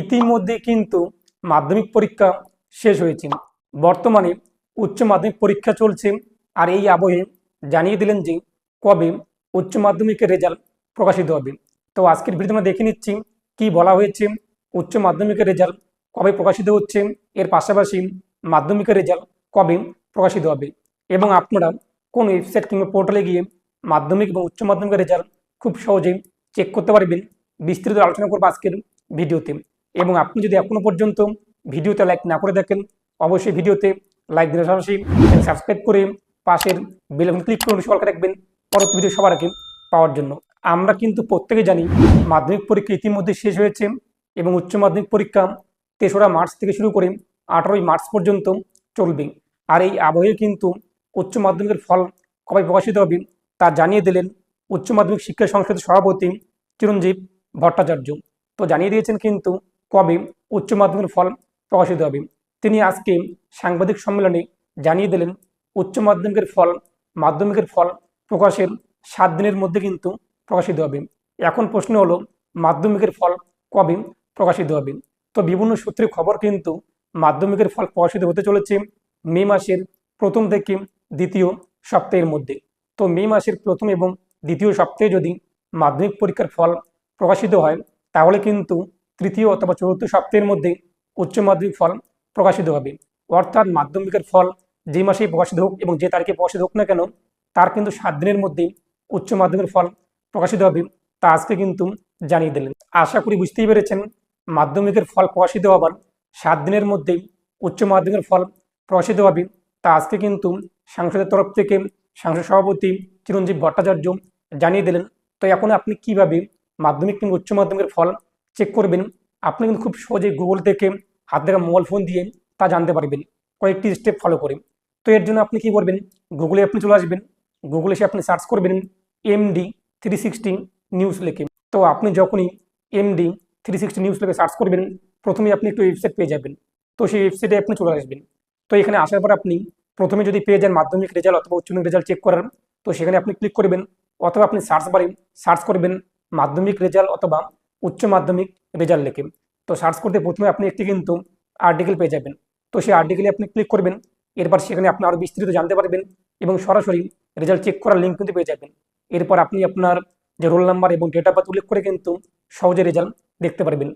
ইতিমধ্যে কিন্তু মাধ্যমিক পরীক্ষা শেষ হয়েছে। বর্তমানে উচ্চ মাধ্যমিক পরীক্ষা চলছে আর এই আবহে জানিয়ে দিলেন যে কবে উচ্চ মাধ্যমিকের রেজাল্ট প্রকাশিত হবে। তো আজকের ভিডিও আমরা দেখে নিচ্ছি কি বলা হয়েছে, উচ্চ মাধ্যমিকের রেজাল্ট কবে প্রকাশিত হচ্ছে, এর পাশাপাশি মাধ্যমিকের রেজাল্ট কবে প্রকাশিত হবে এবং আপনারা কোন ওয়েবসাইট কিংবা পোর্টালে গিয়ে মাধ্যমিক এবং উচ্চ মাধ্যমিকের রেজাল্ট খুব সহজেই চেক করতে পারবেন। বিস্তৃত আলোচনা করব আজকের ভিডিওতে। এবং আপনি যদি এখনও পর্যন্ত ভিডিওতে লাইক না করে দেখেন অবশ্যই ভিডিওতে লাইক দিলে পাশাপাশি সাবস্ক্রাইব করে পাশের বেল আইকন ক্লিক করে সরকার রাখবেন পরবর্তী ভিডিও সবার আগে পাওয়ার জন্য। আমরা কিন্তু প্রত্যেকে জানি মাধ্যমিক পরীক্ষা ইতিমধ্যে শেষ হয়েছে এবং উচ্চ মাধ্যমিক পরীক্ষা তেসরা মার্চ থেকে শুরু করে আঠারোই মার্চ পর্যন্ত চলবে। আর এই আবহে কিন্তু উচ্চ মাধ্যমিকের ফল কবে প্রকাশিত হবে তা জানিয়ে দিলেন উচ্চ মাধ্যমিক শিক্ষা সংসদের সভাপতি চিরঞ্জীব ভট্টাচার্য। তো জানিয়ে দিয়েছেন কিন্তু কবে উচ্চ মাধ্যমিকের ফল প্রকাশিত হবে? তিনি আজকে সাংবাদিক সম্মেলনে জানিয়ে দিলেন, উচ্চ মাধ্যমিকের ফল মাধ্যমিকের ফল প্রকাশের সাত দিনের মধ্যে কিন্তু প্রকাশিত হবে। এখন প্রশ্ন হলো, মাধ্যমিকের ফল কবে প্রকাশিত হবে? তো বিভিন্ন সূত্রে খবর কিন্তু মাধ্যমিকের ফল প্রকাশিত হতে চলেছে মে মাসের প্রথম থেকে দ্বিতীয় সপ্তাহের মধ্যে। তো মে মাসের প্রথম এবং দ্বিতীয় সপ্তাহে যদি মাধ্যমিক পরীক্ষার ফল প্রকাশিত হয়, তাহলে কিন্তু তৃতীয় অথবা চতুর্থ সপ্তাহের মধ্যে উচ্চ মাধ্যমিক ফল প্রকাশিত হবে। অর্থাৎ মাধ্যমিকের ফল যে মাসেই প্রকাশিত হোক এবং যে তারিখে প্রকাশিত হোক না কেন, তার কিন্তু সাত দিনের মধ্যেই উচ্চ মাধ্যমিকের ফল প্রকাশিত হবে তা আজকে কিন্তু জানিয়ে দিলেন। আশা করি বুঝতেই পেরেছেন, মাধ্যমিকের ফল প্রকাশিত হবার সাত দিনের মধ্যেই উচ্চ মাধ্যমিকের ফল প্রকাশিত হবে তা আজকে কিন্তু সাংসদের তরফ থেকে সাংসদ সভাপতি চিরঞ্জীব ভট্টাচার্য জানিয়ে দিলেন। তো এখন আপনি কীভাবে মাধ্যমিক কিংবা উচ্চ মাধ্যমিকের ফল চেক করবেন। আপনি কিন্তু খুব সহজেই গুগল থেকে হাত দেখা মোবাইল ফোন দিয়ে তা জানতে পারবেন। কয়েকটি স্টেপ ফলো করে। তো এর জন্য আপনি কি করবেন? গুগলে আপনি চলে আসবেন। গুগলে এসে আপনি সার্চ করবেন এমডি থ্রি সিক্সটি নিউজ লেখে। তো আপনি যখনই এমডি থ্রি সিক্সটি নিউজ লেখে সার্চ করবেন প্রথমে আপনি একটু ওয়েবসাইট পেয়ে যাবেন। তো সেই ওয়েবসাইটে আপনি চলে আসবেন। তো এখানে আসার পর আপনি প্রথমে যদি পেয়ে যান মাধ্যমিক রেজাল্ট অথবা উচ্চ মাধ্যমিক রেজাল্ট চেক করার, তো সেখানে আপনি ক্লিক করবেন অথবা আপনি সার্চ বারে সার্চ করবেন মাধ্যমিক রেজাল্ট অথবা উচ্চ মাধ্যমিক রেজাল্ট লিখে। তো সার্চ করতে প্রথমে আপনি একটি কিন্তু আর্টিকেল পেয়ে যাবেন। তো সেই আর্টিকেলে আপনি ক্লিক করবেন। এরপর সেখানে আপনি আরও বিস্তৃত জানতে পারবেন এবং সরাসরি রেজাল্ট চেক করার লিঙ্ক কিন্তু পেয়ে যাবেন। এরপর আপনি আপনার যে রোল নাম্বার এবং ডেট অফ বার্থ উল্লেখ করে কিন্তু সহজে রেজাল্ট দেখতে পারবেন।